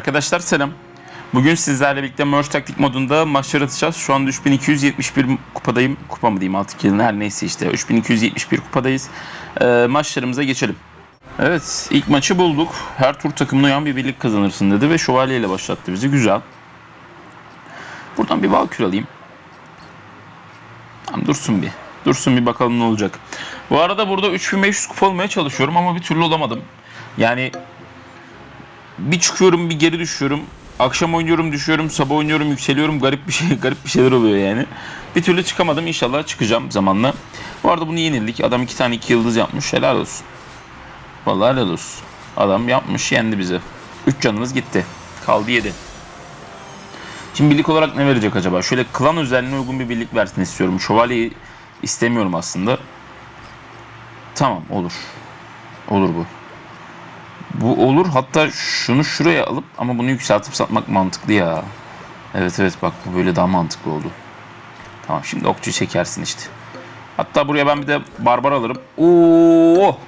Arkadaşlar selam. Bugün sizlerle birlikte Merge taktik modunda maçlar atacağız. Şu anda 3271 kupadayım. Kupa mı diyeyim artık yılın her neyse işte. 3271 kupadayız. Ee, maçlarımıza geçelim. Evet ilk maçı bulduk. Her tur takımına uyan bir birlik kazanırsın dedi ve şövalye ile başlattı bizi. Güzel. Buradan bir valkür alayım. Tamam dursun bir. Dursun bir bakalım ne olacak. Bu arada burada 3500 kupa olmaya çalışıyorum ama bir türlü olamadım. Yani bir çıkıyorum bir geri düşüyorum. Akşam oynuyorum düşüyorum, sabah oynuyorum yükseliyorum. Garip bir şey, garip bir şeyler oluyor yani. Bir türlü çıkamadım. İnşallah çıkacağım zamanla. Bu arada bunu yenildik. Adam iki tane iki yıldız yapmış. Helal olsun. Vallahi helal olsun. Adam yapmış yendi bizi. Üç canımız gitti. Kaldı yedi. Şimdi birlik olarak ne verecek acaba? Şöyle klan özelliğine uygun bir birlik versin istiyorum. Şövalyeyi istemiyorum aslında. Tamam olur. Olur bu. Bu olur. Hatta şunu şuraya alıp ama bunu yükseltip satmak mantıklı ya. Evet evet bak bu böyle daha mantıklı oldu. Tamam şimdi okçu çekersin işte. Hatta buraya ben bir de barbar alırım. Oo!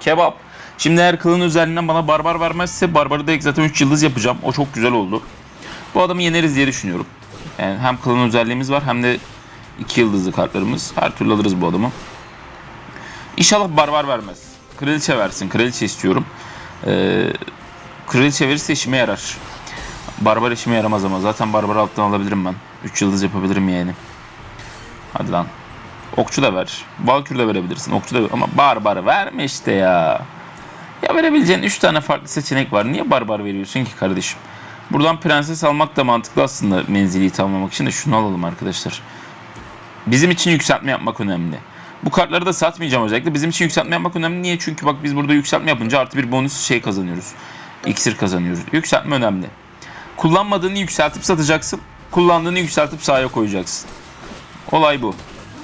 Kebap. Şimdi eğer kılın özelliğinden bana barbar vermezse barbarı da zaten 3 yıldız yapacağım. O çok güzel oldu. Bu adamı yeneriz diye düşünüyorum. Yani hem kılın özelliğimiz var hem de 2 yıldızlı kartlarımız. Her türlü alırız bu adamı. İnşallah barbar vermez. Kraliçe versin. Kraliçe istiyorum. Ee, kraliçe verirse işime yarar. Barbar işime yaramaz ama. Zaten barbar alttan alabilirim ben. 3 yıldız yapabilirim yani. Hadi lan. Okçu da ver. Valkür de verebilirsin. Okçu da ver. Ama barbar verme işte ya. Ya verebileceğin 3 tane farklı seçenek var. Niye barbar veriyorsun ki kardeşim? Buradan prenses almak da mantıklı aslında menziliyi tamamlamak için de şunu alalım arkadaşlar. Bizim için yükseltme yapmak önemli. Bu kartları da satmayacağım özellikle. Bizim için yükseltme yapmak önemli. Niye? Çünkü bak biz burada yükseltme yapınca artı bir bonus şey kazanıyoruz. İksir kazanıyoruz. Yükseltme önemli. Kullanmadığını yükseltip satacaksın. Kullandığını yükseltip sahaya koyacaksın. Olay bu.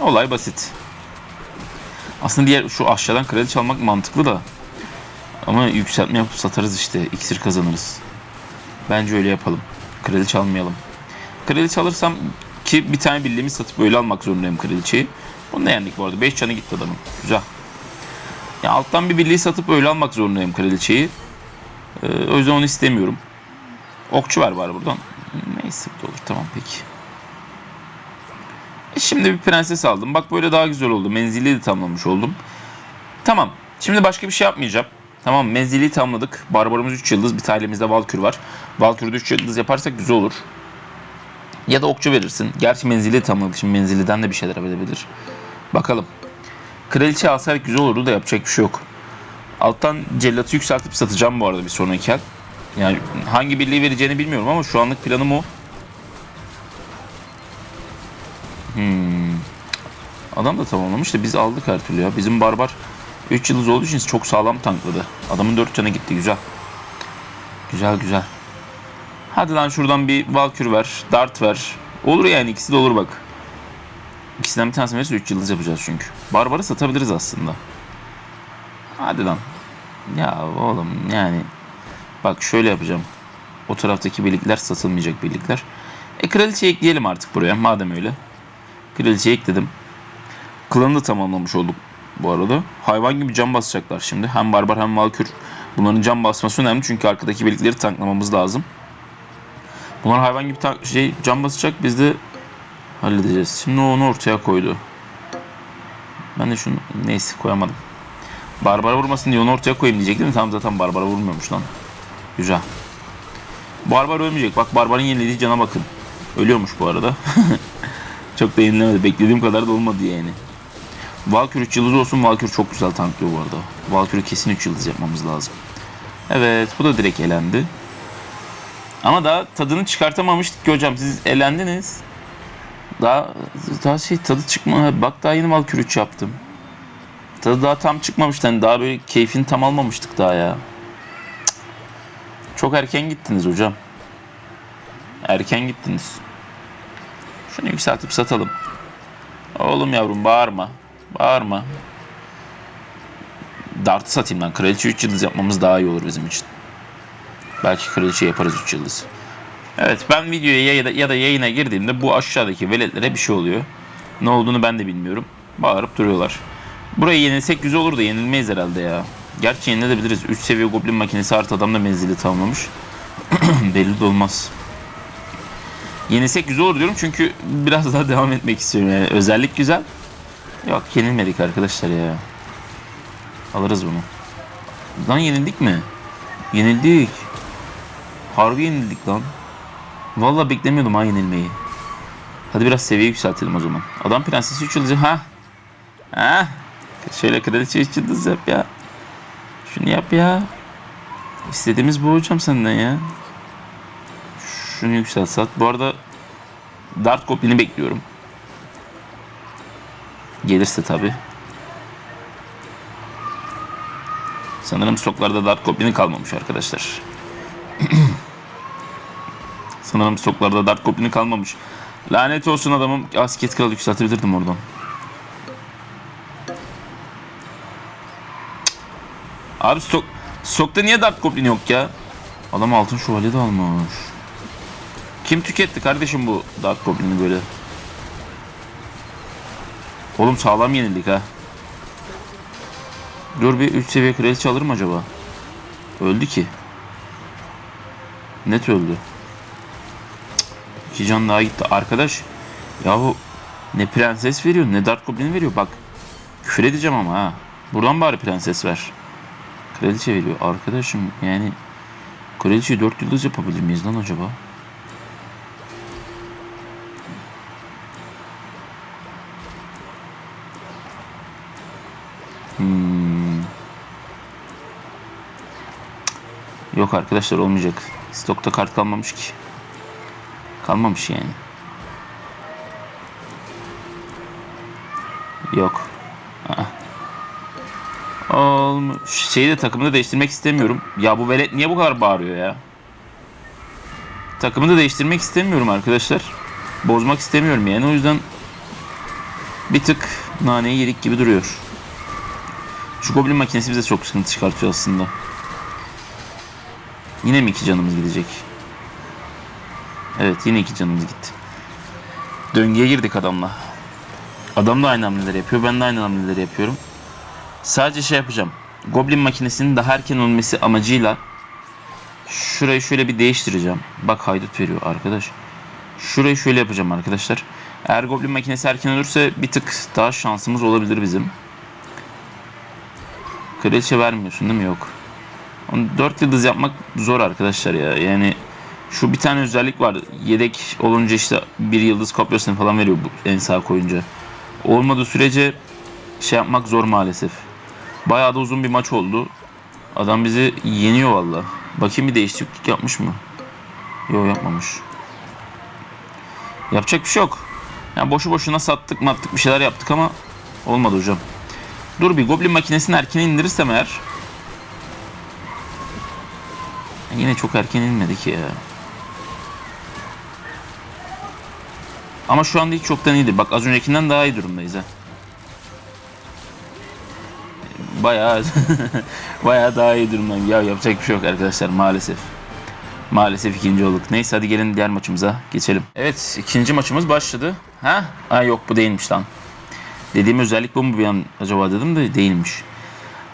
Olay basit. Aslında diğer şu aşağıdan kredi çalmak mantıklı da. Ama yükseltme yapıp satarız işte. İksir kazanırız. Bence öyle yapalım. Kredi çalmayalım. Kredi çalırsam ki bir tane birliğimi satıp öyle almak zorundayım kraliçeyi. Bunu da yendik bu arada. 5 canı gitti adamın. Güzel. Ya alttan bir birliği satıp öyle almak zorundayım kraliçeyi. Ee, o yüzden onu istemiyorum. Okçu var var buradan. Neyse olur. Tamam peki. E şimdi bir prenses aldım. Bak böyle daha güzel oldu. Menzili de tamamlamış oldum. Tamam. Şimdi başka bir şey yapmayacağım. Tamam menzili tamamladık. Barbarımız 3 yıldız. Bir tanemizde Valkür var. Valkür'de 3 yıldız yaparsak güzel olur. Ya da okçu verirsin. Gerçi menzili tamamladık. Şimdi menziliden de bir şeyler verebilir. Bakalım. Kraliçe alsaydık güzel olurdu da yapacak bir şey yok. Alttan cellatı yükseltip satacağım bu arada bir sonraki el. Yani hangi birliği vereceğini bilmiyorum ama şu anlık planım o. Hmm. Adam da tamamlamış da biz aldık her türlü ya. Bizim barbar 3 yıldız olduğu için çok sağlam tankladı. Adamın 4 canı gitti güzel. Güzel güzel. Hadi lan şuradan bir Valkür ver. Dart ver. Olur yani ikisi de olur bak. İkisinden bir tanesi verirse 3 yıldız yapacağız çünkü. Barbarı satabiliriz aslında. Hadi lan. Ya oğlum yani. Bak şöyle yapacağım. O taraftaki birlikler satılmayacak birlikler. E kraliçe ekleyelim artık buraya madem öyle. Kraliçe ekledim. Klanı da tamamlamış olduk bu arada. Hayvan gibi can basacaklar şimdi. Hem barbar hem valkür. Bunların can basması önemli çünkü arkadaki birlikleri tanklamamız lazım. Bunlar hayvan gibi şey can basacak biz de halledeceğiz. Şimdi onu ortaya koydu. Ben de şunu neyse koyamadım. Barbara vurmasın diye onu ortaya koyayım diyecektim. Tam zaten Barbara vurmuyormuş lan. Güzel. Barbar ölmeyecek. Bak Barbar'ın yenilediği cana bakın. Ölüyormuş bu arada. çok da yenilemedi. Beklediğim kadar da olmadı yani. Valkür 3 yıldız olsun. Valkür çok güzel tanklıyor bu arada. Valkür'ü kesin 3 yıldız yapmamız lazım. Evet bu da direkt elendi. Ama daha tadını çıkartamamıştık ki hocam. Siz elendiniz. Daha daha şey tadı çıkma. Bak daha yeni Valkür 3 yaptım. Tadı daha tam çıkmamıştı. Hani daha böyle keyfini tam almamıştık daha ya. Çok erken gittiniz hocam. Erken gittiniz. Şunu yükseltip satalım. Oğlum yavrum bağırma. Bağırma. Dart'ı satayım lan. Kraliçe 3 yıldız yapmamız daha iyi olur bizim için. Belki kraliçe yaparız 3 yıldız. Evet ben videoya ya da, ya da yayına girdiğimde bu aşağıdaki veletlere bir şey oluyor. Ne olduğunu ben de bilmiyorum. Bağırıp duruyorlar. Burayı yenilsek güzel olur da yenilmeyiz herhalde ya. Gerçi yenilebiliriz. 3 seviye goblin makinesi artı adam da menzili tamamlamış. Belli de olmaz. Yenilsek güzel olur diyorum çünkü biraz daha devam etmek istiyorum yani. Özellik güzel. Yok yenilmedik arkadaşlar ya. Alırız bunu. Lan yenildik mi? Yenildik. Harbi yenildik lan. Vallahi beklemiyordum ha yenilmeyi. Hadi biraz seviye yükseltelim o zaman. Adam prensesi 3 yıldızı ha. Ha. Şöyle kraliçe 3 yıldız yap ya. Şunu yap ya. İstediğimiz bu hocam senden ya. Şunu yükseltsat. Bu arada Dart Goblin'i bekliyorum. Gelirse tabi. Sanırım stoklarda Dart Goblin'i kalmamış arkadaşlar. Sanırım stoklarda Dart Goblin'i kalmamış. Lanet olsun adamım. Asket kralı yükseltebilirdim oradan. Abi stok stokta niye Dart Goblin yok ya? Adam altın şövalye de almış. Kim tüketti kardeşim bu Dart Goblin'i böyle? Oğlum sağlam yenildik ha. Dur bir 3 seviye kraliçe alır mı acaba? Öldü ki. Net öldü. İki can daha gitti. Arkadaş yahu ne prenses veriyor ne Dart Goblin veriyor bak. Küfür edeceğim ama ha. Buradan bari prenses ver. Kraliçe veriyor. Arkadaşım yani Kraliçeyi 4 yıldız yapabilir miyiz lan acaba? Hmm. Yok arkadaşlar olmayacak. Stokta kart kalmamış ki. Kalmamış yani. Yok. Aa. Olmuş. Şeyi de takımını değiştirmek istemiyorum. Ya bu velet niye bu kadar bağırıyor ya? Takımını da değiştirmek istemiyorum arkadaşlar. Bozmak istemiyorum yani. O yüzden bir tık naneyi yedik gibi duruyor. Şu goblin makinesi bize çok sıkıntı çıkartıyor aslında. Yine mi iki canımız gidecek? Evet yine iki canımız gitti. Döngüye girdik adamla. Adam da aynı hamleleri yapıyor. Ben de aynı hamleleri yapıyorum. Sadece şey yapacağım. Goblin makinesinin daha erken ölmesi amacıyla şurayı şöyle bir değiştireceğim. Bak haydut veriyor arkadaş. Şurayı şöyle yapacağım arkadaşlar. Eğer Goblin makinesi erken ölürse bir tık daha şansımız olabilir bizim. Kraliçe vermiyorsun değil mi? Yok. Onu 4 yıldız yapmak zor arkadaşlar ya. Yani şu bir tane özellik var. Yedek olunca işte bir yıldız kopyasını falan veriyor bu en sağ koyunca. Olmadığı sürece şey yapmak zor maalesef. Bayağı da uzun bir maç oldu. Adam bizi yeniyor valla. Bakayım bir değişiklik yapmış mı? Yok yapmamış. Yapacak bir şey yok. Yani boşu boşuna sattık mattık bir şeyler yaptık ama olmadı hocam. Dur bir goblin makinesini erken indirirsem eğer. Yine çok erken inmedi ki ya. Ama şu anda hiç çoktan iyidir. Bak az öncekinden daha iyi durumdayız ha. Bayağı bayağı daha iyi durumdayım. Ya yapacak bir şey yok arkadaşlar maalesef. Maalesef ikinci olduk. Neyse hadi gelin diğer maçımıza geçelim. Evet ikinci maçımız başladı. Ha? Ha yok bu değilmiş lan. Dediğim özellik bu mu bir an acaba dedim de değilmiş.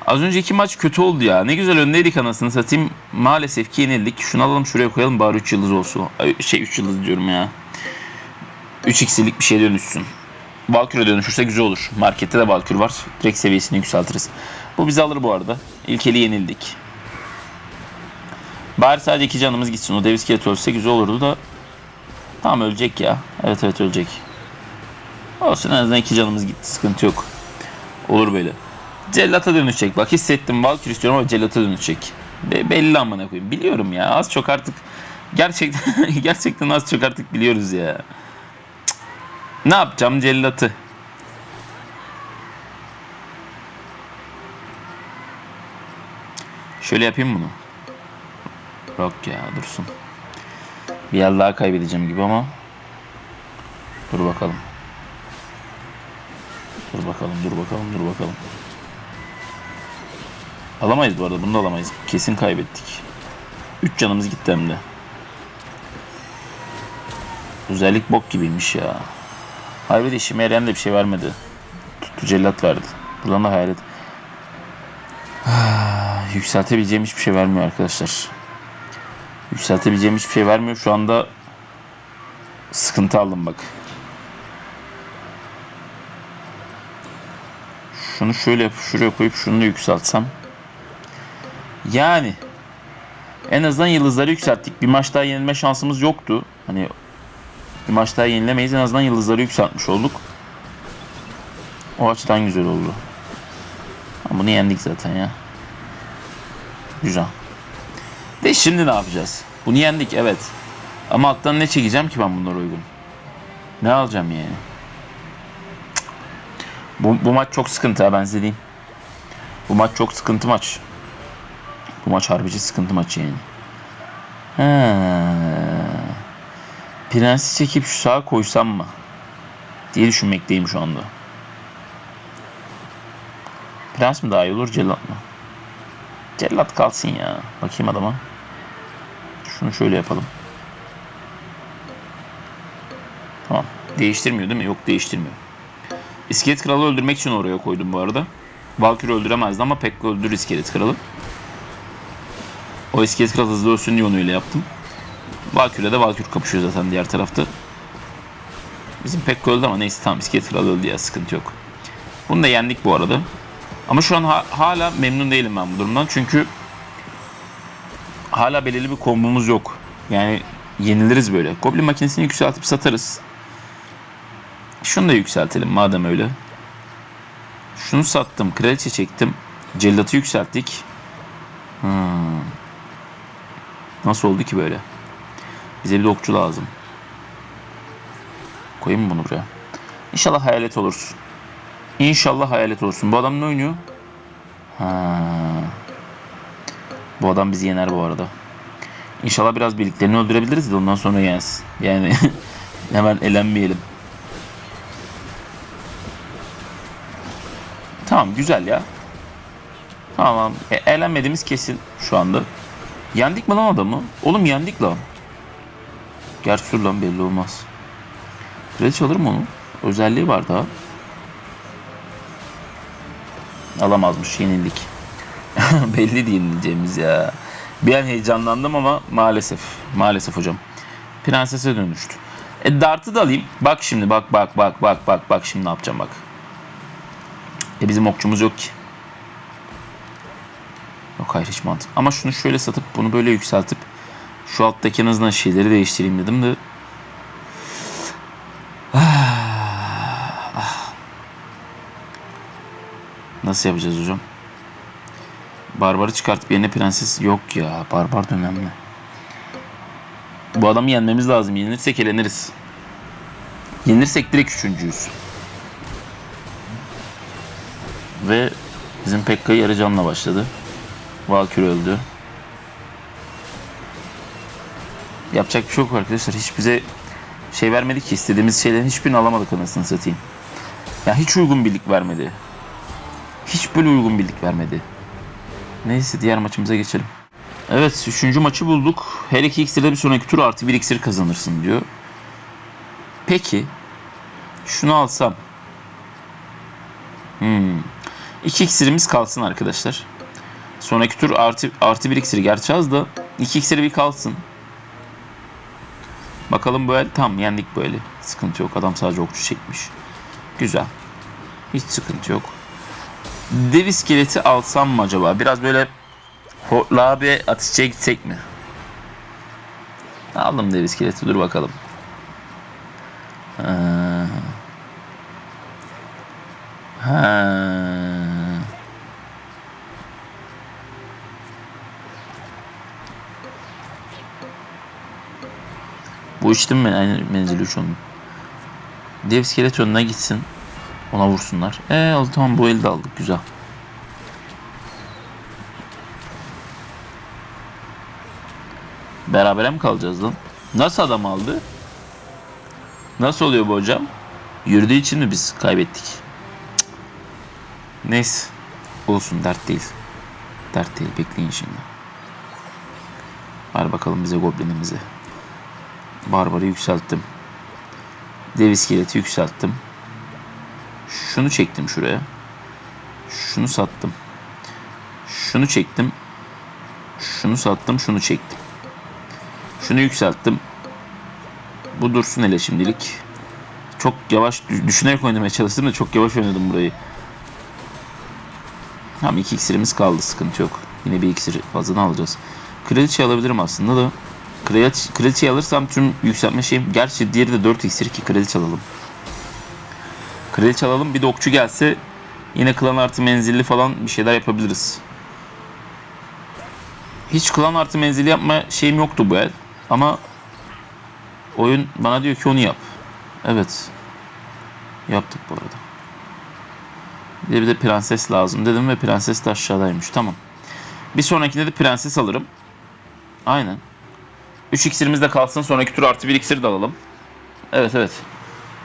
Az önceki maç kötü oldu ya. Ne güzel öndeydik anasını satayım. Maalesef ki yenildik. Şunu alalım şuraya koyalım bari 3 yıldız olsun. Ay, Şey 3 yıldız diyorum ya. 3x'lik bir şeye dönüşsün. Valkyrie'ye dönüşürse güzel olur. Markette de Valkyrie var. Direkt seviyesini yükseltiriz. Bu bizi alır bu arada. İlkeli yenildik. Bari sadece iki canımız gitsin. O dev iskelet ölse güzel olurdu da. Tamam ölecek ya. Evet evet ölecek. Olsun en azından iki canımız gitti. Sıkıntı yok. Olur böyle. Cellata dönüşecek. Bak hissettim. Valkyrie istiyorum ama Cellata dönüşecek. Be belli amına koyayım. Biliyorum ya. Az çok artık gerçekten gerçekten az çok artık biliyoruz ya. Ne yapacağım cellatı? Şöyle yapayım bunu. Yok ya dursun. Bir yer daha kaybedeceğim gibi ama. Dur bakalım. Dur bakalım, dur bakalım, dur bakalım. Alamayız bu arada, bunu da alamayız. Kesin kaybettik. 3 canımız gitti hem de. Özellik bok gibiymiş ya. Harbi işime yarayan da bir şey vermedi. Tuttu cellat verdi. Buradan da hayalet. Yükseltebileceğim hiçbir şey vermiyor arkadaşlar. Yükseltebileceğim hiçbir şey vermiyor. Şu anda sıkıntı aldım bak. Şunu şöyle yapıp şuraya koyup şunu da yükseltsem. Yani en azından yıldızları yükselttik. Bir maç daha yenilme şansımız yoktu. Hani bir maç yenilemeyiz. En azından yıldızları yükseltmiş olduk. O açıdan güzel oldu. Ama bunu yendik zaten ya. Güzel. De şimdi ne yapacağız? Bunu yendik evet. Ama alttan ne çekeceğim ki ben bunlara uygun? Ne alacağım yani? Bu, bu maç çok sıkıntı ha ben size diyeyim. Bu maç çok sıkıntı maç. Bu maç harbici sıkıntı maçı yani. Ha. Prensi çekip şu sağa koysam mı? Diye düşünmekteyim şu anda. Prens mi daha iyi olur cellat mı? Cellat kalsın ya. Bakayım adama. Şunu şöyle yapalım. Tamam. Değiştirmiyor değil mi? Yok değiştirmiyor. İskelet kralı öldürmek için oraya koydum bu arada. Valkyrie öldüremezdi ama Pekka öldürür iskelet kralı. O iskelet kralı hızlı ölsün diye yaptım. Valkyrie de Valkyrie kapışıyor zaten diğer tarafta. Bizim Pekka öldü ama neyse tamam iskelet kralı öldü ya sıkıntı yok. Bunu da yendik bu arada. Ama şu an ha- hala memnun değilim ben bu durumdan. Çünkü hala belirli bir kombomuz yok. Yani yeniliriz böyle. Goblin makinesini yükseltip satarız. Şunu da yükseltelim madem öyle. Şunu sattım. Kraliçe çektim. Cellatı yükselttik. Hmm. Nasıl oldu ki böyle? Bize bir okçu lazım. Koyayım mı bunu buraya? İnşallah hayalet olursun. İnşallah hayalet olursun. Bu adam ne oynuyor? Ha. Bu adam bizi yener bu arada. İnşallah biraz birliklerini öldürebiliriz de ondan sonra yensin. Yani hemen elenmeyelim. Tamam güzel ya. Tamam. E, elenmediğimiz kesin şu anda. Yendik mi lan adamı? Oğlum yendik lan. Gerçi dur belli olmaz. Kraliçe alır mı onu? Özelliği var daha. Alamazmış yenildik. Belli değil yenileceğimiz ya. Bir an heyecanlandım ama maalesef. Maalesef hocam. Prensese dönüştü. E dartı da alayım. Bak şimdi bak bak bak bak bak bak şimdi ne yapacağım bak. E bizim okçumuz yok ki. Yok hayır hiç mantık. Ama şunu şöyle satıp bunu böyle yükseltip şu alttaki en azından şeyleri değiştireyim dedim de. Nasıl yapacağız hocam? Barbarı çıkartıp yerine prenses yok ya. Barbar da önemli. Bu adamı yenmemiz lazım. Yenilirsek eleniriz. Yenilirsek direkt üçüncüyüz. Ve bizim Pekka yarı canla başladı. Valkyrie öldü. Yapacak bir şey yok arkadaşlar. Hiç bize şey vermedi ki. istediğimiz şeylerin hiçbirini alamadık anasını satayım. Ya hiç uygun birlik vermedi. Hiç böyle uygun birlik vermedi. Neyse diğer maçımıza geçelim. Evet üçüncü maçı bulduk. Her iki iksirde bir sonraki tur artı bir iksir kazanırsın diyor. Peki şunu alsam. Hmm. İki iksirimiz kalsın arkadaşlar. Sonraki tur artı, artı bir iksir gerçi az da iki iksiri bir kalsın. Bakalım bu el tam yendik bu eli. Sıkıntı yok. Adam sadece okçu çekmiş. Güzel. Hiç sıkıntı yok. Dev iskeleti alsam mı acaba? Biraz böyle hortlağa bir atışçıya gitsek mi? Aldım dev iskeleti. Dur bakalım. Ha. Ha. Bu içtim mi? Aynı menzili 3 onun. Dev iskelet önüne gitsin. Ona vursunlar. Eee o tamam bu elde aldık. Güzel. Berabere mi kalacağız lan? Nasıl adam aldı? Nasıl oluyor bu hocam? Yürüdüğü için mi biz kaybettik? Cık. Neyse. Olsun dert değil. Dert değil. Bekleyin şimdi. Ver bakalım bize goblinimizi. Barbarı yükselttim. Dev iskeleti yükselttim. Şunu çektim şuraya. Şunu sattım. Şunu çektim. Şunu sattım, şunu çektim. Şunu yükselttim. Bu dursun hele şimdilik. Çok yavaş dü- düşünerek oynamaya çalıştım da çok yavaş oynadım burayı. Tamam iki iksirimiz kaldı sıkıntı yok. Yine bir iksir fazladan alacağız. Kraliçe alabilirim aslında da. Kraliçe, kraliçeyi alırsam tüm yükseltme şeyim. Gerçi diğeri de 4 iksir ki kraliçe alalım. Kraliçe alalım bir de okçu gelse yine klan artı menzilli falan bir şeyler yapabiliriz. Hiç klan artı menzili yapma şeyim yoktu bu el. Ama oyun bana diyor ki onu yap. Evet. Yaptık bu arada. Bir de, bir de prenses lazım dedim ve prenses de aşağıdaymış. Tamam. Bir sonrakinde de prenses alırım. Aynen. 3 iksirimiz de kalsın. Sonraki tur artı 1 iksir de alalım. Evet evet.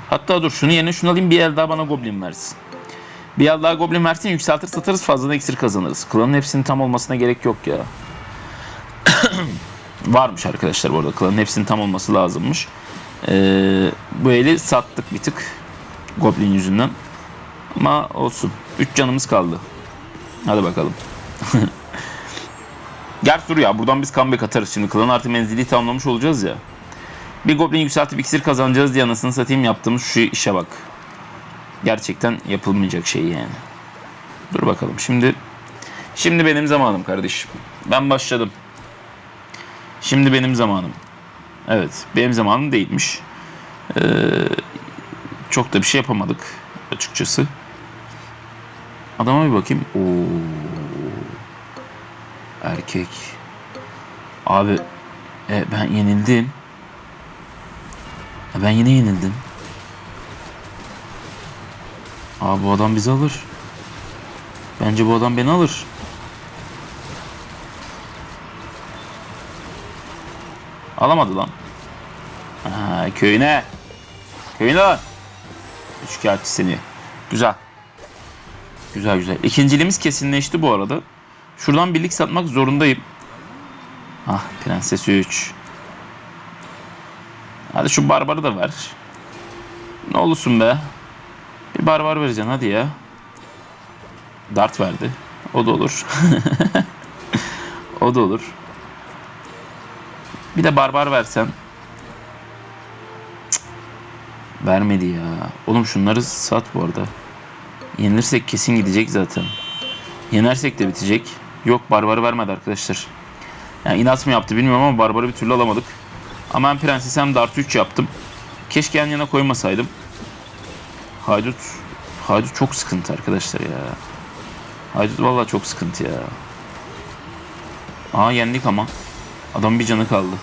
Hatta dur şunu yerine şunu alayım bir el daha bana goblin versin. Bir el daha goblin versin yükseltir satarız fazladan iksir kazanırız. Klanın hepsinin tam olmasına gerek yok ya. Varmış arkadaşlar bu arada. Klanın hepsinin tam olması lazımmış. Ee, bu eli sattık bir tık. Goblin yüzünden. Ama olsun. 3 canımız kaldı. Hadi bakalım. Gerçi dur ya buradan biz comeback atarız şimdi. Klan artı menzili tamamlamış olacağız ya. Bir goblin yükseltip iksir kazanacağız diye anasını satayım yaptığımız şu işe bak. Gerçekten yapılmayacak şey yani. Dur bakalım şimdi. Şimdi benim zamanım kardeşim. Ben başladım. Şimdi benim zamanım. Evet benim zamanım değilmiş. Ee, çok da bir şey yapamadık açıkçası. Adama bir bakayım. Oo. Erkek. Abi e, ben yenildim. E, ben yine yenildim. Abi bu adam bizi alır. Bence bu adam beni alır. Alamadı lan. Ha, köyüne. Köyüne lan. Şikayetçi seni. Güzel. Güzel güzel. İkinciliğimiz kesinleşti bu arada. Şuradan birlik satmak zorundayım. Ah Prenses 3. Hadi şu barbarı da ver. Ne olursun be. Bir barbar vereceksin hadi ya. Dart verdi. O da olur. o da olur. Bir de barbar versen. Vermedi ya. Oğlum şunları sat bu arada. Yenilirsek kesin gidecek zaten. Yenersek de bitecek. Yok barbarı vermedi arkadaşlar. Yani inat mı yaptı bilmiyorum ama barbarı bir türlü alamadık. Ama hem prenses hem dart 3 yaptım. Keşke yan yana koymasaydım. Haydut Haydut çok sıkıntı arkadaşlar ya. Haydut vallahi çok sıkıntı ya. Aa yendik ama. Adam bir canı kaldı.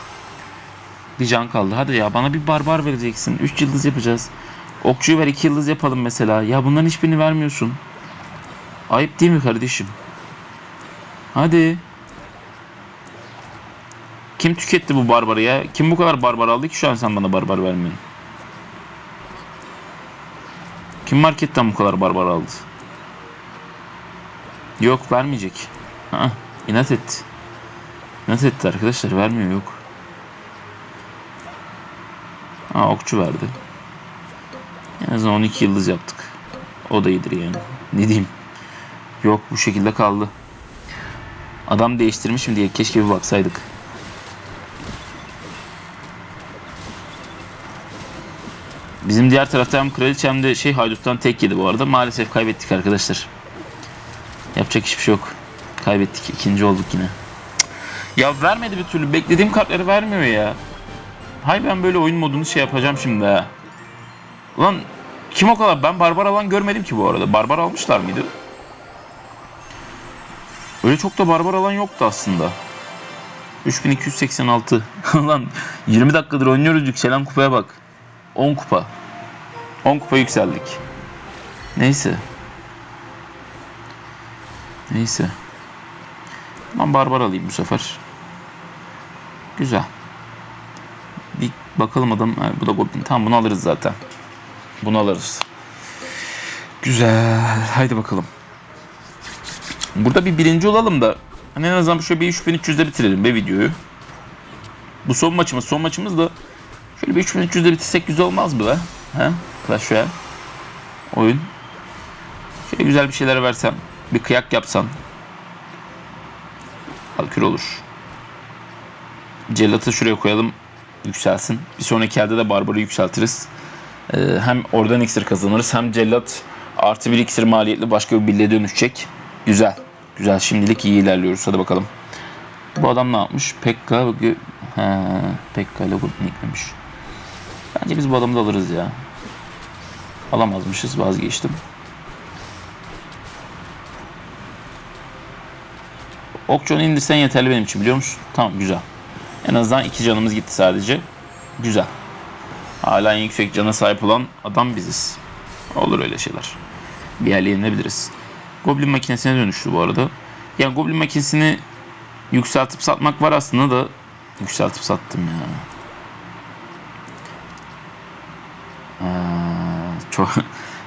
Bir can kaldı. Hadi ya bana bir barbar vereceksin. 3 yıldız yapacağız. Okçuyu ver 2 yıldız yapalım mesela. Ya bunların hiçbirini vermiyorsun. Ayıp değil mi kardeşim? Hadi. Kim tüketti bu barbarı ya? Kim bu kadar barbar aldı ki şu an sen bana barbar vermiyorsun? Kim marketten bu kadar barbar aldı? Yok vermeyecek. Ha, inat etti. İnat etti arkadaşlar vermiyor yok. Ha okçu verdi. En azından 12 yıldız yaptık. O da iyidir yani. Ne diyeyim. Yok bu şekilde kaldı. Adam değiştirmişim diye keşke bir baksaydık. Bizim diğer tarafta hem kraliçe hem de şey hayduttan tek yedi bu arada. Maalesef kaybettik arkadaşlar. Yapacak hiçbir şey yok. Kaybettik. ikinci olduk yine. Ya vermedi bir türlü. Beklediğim kartları vermiyor ya. Hay ben böyle oyun modunu şey yapacağım şimdi ha. Ulan kim o kadar? Ben barbar alan görmedim ki bu arada. Barbar almışlar mıydı? Öyle çok da barbar alan yoktu aslında. 3286. Lan 20 dakikadır oynuyoruz yükselen kupaya bak. 10 kupa. 10 kupa yükseldik. Neyse. Neyse. Ben barbar alayım bu sefer. Güzel. Bir bakalım adam. Bu da goblin. Tamam bunu alırız zaten. Bunu alırız. Güzel. Haydi bakalım. Burada bir birinci olalım da hani en azından şöyle bir 3300'de bitirelim be videoyu. Bu son maçımız. Son maçımız da şöyle bir 3300'de bitirsek güzel olmaz mı be? He? Clash Royale. Oyun. Şöyle güzel bir şeyler versem. Bir kıyak yapsam. Halkür olur. Cellat'ı şuraya koyalım. Yükselsin. Bir sonraki elde de Barbar'ı yükseltiriz. Ee, hem oradan iksir kazanırız hem Cellat artı bir iksir maliyetli başka bir birliğe dönüşecek. Güzel. Güzel. Şimdilik iyi ilerliyoruz. Hadi bakalım. Bu adam ne yapmış? Pekka He, Pekka ile bunu eklemiş. Bence biz bu adamı da alırız ya. Alamazmışız vazgeçtim. Okçu'nu indirsen yeterli benim için biliyor musun? Tamam güzel. En azından iki canımız gitti sadece. Güzel. Hala en yüksek cana sahip olan adam biziz. Olur öyle şeyler. Bir yerle yenilebiliriz. Goblin makinesine dönüştü bu arada. Yani Goblin makinesini yükseltip satmak var aslında da yükseltip sattım ya. Aa, çok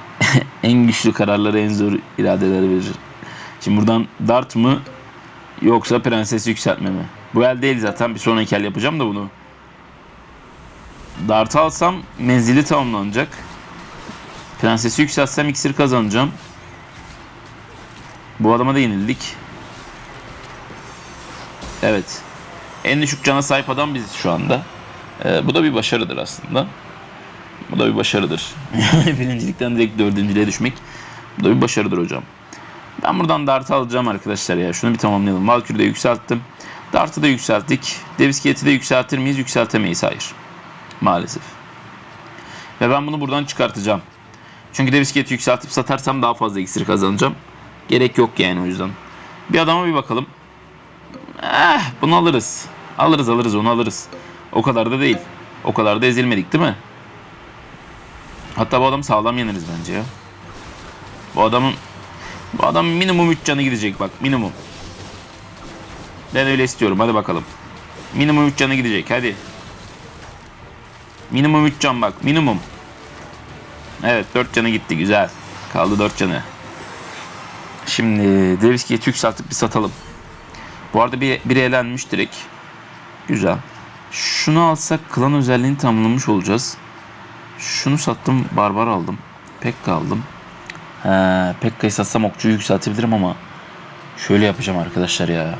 en güçlü kararları en zor iradeleri verir. Şimdi buradan Dart mı yoksa Prenses yükseltme mi? Bu el değil zaten bir sonraki el yapacağım da bunu. Dart'ı alsam menzili tamamlanacak. Prensesi yükseltsem iksir kazanacağım. Bu adama da yenildik. Evet. En düşük cana sahip adam biziz şu anda. Ee, bu da bir başarıdır aslında. Bu da bir başarıdır. Birincilikten direkt dördüncülüğe düşmek. Bu da bir başarıdır hocam. Ben buradan Dart'ı alacağım arkadaşlar ya. Şunu bir tamamlayalım. Valkyrie'yi de yükselttim. Dart'ı da yükselttik. Deviskiyeti de yükseltir miyiz? Yükseltemeyiz. Hayır. Maalesef. Ve ben bunu buradan çıkartacağım. Çünkü Deviskiyeti yükseltip satarsam daha fazla iksir kazanacağım. Gerek yok yani o yüzden. Bir adama bir bakalım. Eh, bunu alırız. Alırız alırız onu alırız. O kadar da değil. O kadar da ezilmedik değil mi? Hatta bu adam sağlam yeniriz bence ya. Bu adamın bu adam minimum 3 canı gidecek bak minimum. Ben öyle istiyorum hadi bakalım. Minimum 3 canı gidecek hadi. Minimum 3 can bak minimum. Evet 4 canı gitti güzel. Kaldı 4 canı. Şimdi Deviski'yi yükseltip bir satalım. Bu arada bir, biri elenmiş direkt. Güzel. Şunu alsak klan özelliğini tamamlamış olacağız. Şunu sattım barbar aldım. Pekka aldım. He, Pekka'yı satsam okçuyu yükseltebilirim ama şöyle yapacağım arkadaşlar ya.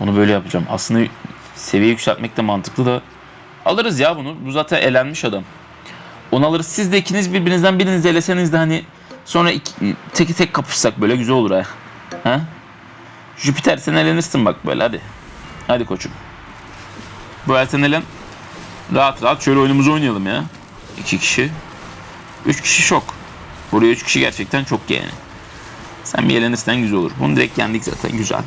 Bunu böyle yapacağım. Aslında seviye yükseltmek de mantıklı da alırız ya bunu. Bu zaten elenmiş adam. Onu alırız. Siz de ikiniz birbirinizden birinizi eleseniz de hani sonra iki, tek tek kapışsak böyle güzel olur ha. Ha? Jüpiter sen elenirsin bak böyle hadi. Hadi koçum. Bu sen elen. Rahat rahat şöyle oyunumuzu oynayalım ya. İki kişi. Üç kişi şok. Buraya üç kişi gerçekten çok yani. Sen bir elenirsen güzel olur. Bunu direkt yendik zaten güzel.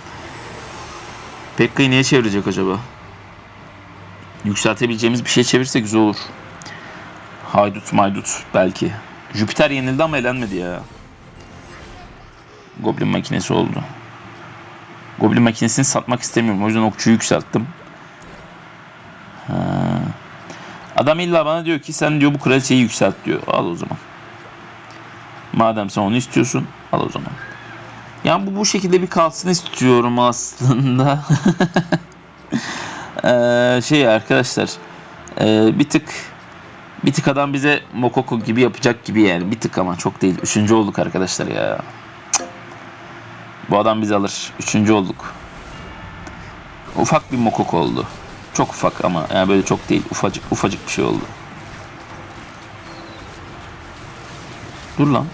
Pekka'yı niye çevirecek acaba? Yükseltebileceğimiz bir şey çevirse güzel olur. Haydut maydut belki. Jüpiter yenildi ama elenmedi ya. Goblin makinesi oldu. Goblin makinesini satmak istemiyorum. O yüzden okçuyu yükselttim. Ha. Adam illa bana diyor ki sen diyor bu kraliçeyi yükselt diyor. Al o zaman. Madem sen onu istiyorsun al o zaman. Yani bu bu şekilde bir kalsın istiyorum aslında. Ee, şey arkadaşlar ee, bir tık bir tık adam bize Mokoko gibi yapacak gibi yani bir tık ama çok değil. Üçüncü olduk arkadaşlar ya. Bu adam bizi alır. Üçüncü olduk. Ufak bir Mokoko oldu. Çok ufak ama yani böyle çok değil. Ufacık ufacık bir şey oldu. Dur lan.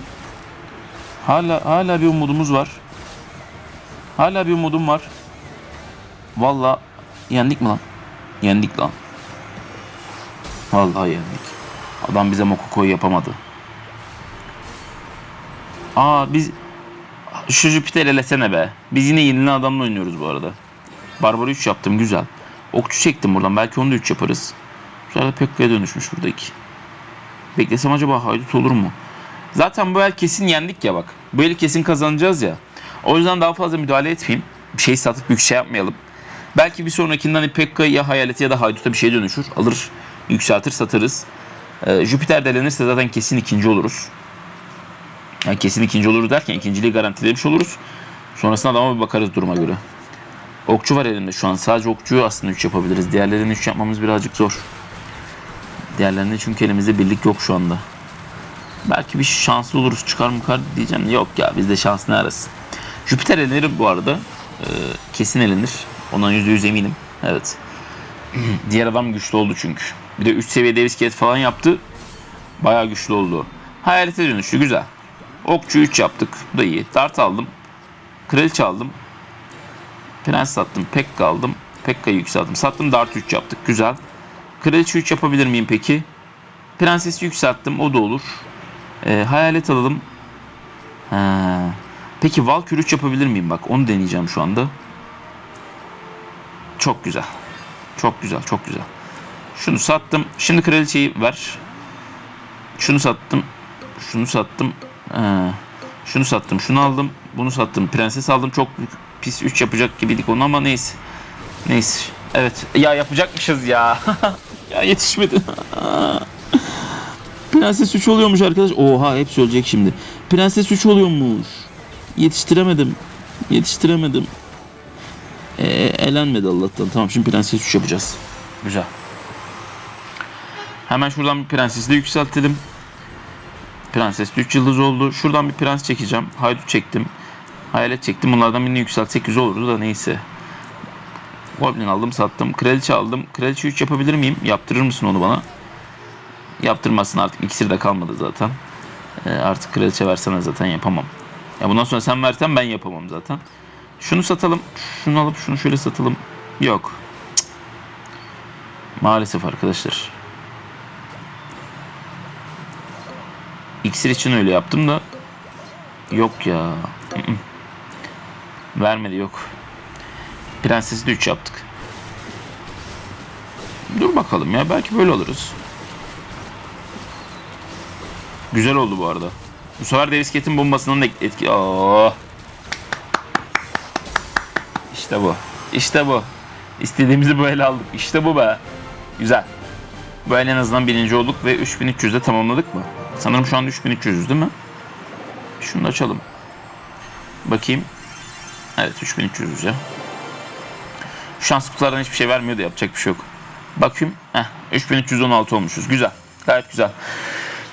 Hala hala bir umudumuz var. Hala bir umudum var. Valla yendik mi lan? Yendik lan. Vallahi yendik. Adam bize Mokoko'yu yapamadı. Aa biz şu Jüpiter elesene be. Biz yine yenilen adamla oynuyoruz bu arada. Barbar 3 yaptım güzel. Okçu çektim buradan. Belki onu da 3 yaparız. Bu sefer de Pekka'ya dönüşmüş buradaki. Beklesem acaba haydut olur mu? Zaten bu el kesin yendik ya bak. Bu eli kesin kazanacağız ya. O yüzden daha fazla müdahale etmeyeyim. Bir şey satıp bir şey yapmayalım. Belki bir sonrakinden hani Pekka ya Hayaleti ya da Haydut'a bir şey dönüşür. Alır, yükseltir, satarız. Ee, Jüpiter delenirse zaten kesin ikinci oluruz. Yani kesin ikinci oluruz derken ikinciliği garantilemiş oluruz. Sonrasında adama bir bakarız duruma göre. Okçu var elinde şu an. Sadece okçuyu aslında 3 yapabiliriz. Diğerlerini 3 yapmamız birazcık zor. Diğerlerinde çünkü elimizde birlik yok şu anda. Belki bir şanslı oluruz çıkar mı kar diyeceğim. Yok ya bizde şans ne arası. Jüpiter elenir bu arada. Ee, kesin elenir. Ondan %100 eminim. Evet. Diğer adam güçlü oldu çünkü. Bir de 3 seviye dev iskelet falan yaptı. Bayağı güçlü oldu. Hayalete dönüştü güzel. Okçu 3 yaptık. Bu da iyi. Dart aldım. Kraliçe aldım. Prens sattım. Pekka aldım. Pekka'yı yükselttim. Sattım Dart 3 yaptık. Güzel. Kraliçe 3 yapabilir miyim peki? Prensesi yükselttim. O da olur. Ee, hayalet alalım. Ha. Peki Valkür 3 yapabilir miyim? Bak onu deneyeceğim şu anda. Çok güzel. Çok güzel. Çok güzel. Şunu sattım. Şimdi kraliçeyi ver. Şunu sattım. Şunu sattım. Ha. Şunu sattım. Şunu aldım. Bunu sattım. Prenses aldım. Çok pis 3 yapacak gibiydik onu ama neyse. Neyse. Evet. Ya yapacakmışız ya. ya yetişmedi. Prenses 3 oluyormuş arkadaş. Oha hepsi ölecek şimdi. Prenses 3 oluyormuş. Yetiştiremedim. Yetiştiremedim. Ee, elenmedi Allah'tan. Tamam şimdi prenses 3 yapacağız. Güzel. Hemen şuradan bir prensesi de yükseltelim. Prenses 3 yıldız oldu. Şuradan bir prens çekeceğim. Haydut çektim. Hayalet çektim. Bunlardan birini yükseltsek güzel olurdu da neyse. Goblin aldım sattım. Kraliçe aldım. Kraliçe 3 yapabilir miyim? Yaptırır mısın onu bana? Yaptırmazsın artık. İkisi de kalmadı zaten. Ee, artık kraliçe versene zaten yapamam. Ya bundan sonra sen versen ben yapamam zaten. Şunu satalım. Şunu alıp şunu şöyle satalım. Yok. Maalesef arkadaşlar. İksir için öyle yaptım da yok ya. Vermedi yok. Prensesi de 3 yaptık. Dur bakalım ya belki böyle alırız. Güzel oldu bu arada. Bu sefer de isketin bombasının da etki... Aa. İşte bu. İşte bu. İstediğimizi böyle aldık. İşte bu be. Güzel. Böyle en azından birinci olduk ve 3300'de tamamladık mı? Sanırım şu anda 3300 değil mi? Şunu da açalım. Bakayım. Evet 3300 ya. Şans kutulardan hiçbir şey vermiyor da yapacak bir şey yok. Bakayım. Heh, 3316 olmuşuz. Güzel. Gayet güzel.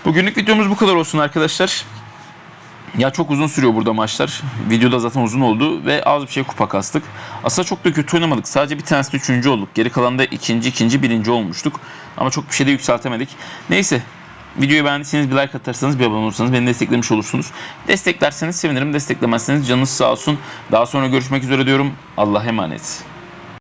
Bugünlük videomuz bu kadar olsun arkadaşlar. Ya çok uzun sürüyor burada maçlar. Videoda zaten uzun oldu ve az bir şey kupa kastık. Aslında çok da kötü oynamadık. Sadece bir tanesi üçüncü olduk. Geri kalan da ikinci, ikinci, birinci olmuştuk. Ama çok bir şey de yükseltemedik. Neyse. Videoyu beğendiyseniz bir like atarsanız bir abone olursanız beni desteklemiş olursunuz. Desteklerseniz sevinirim. Desteklemezseniz canınız sağ olsun. Daha sonra görüşmek üzere diyorum. Allah'a emanet.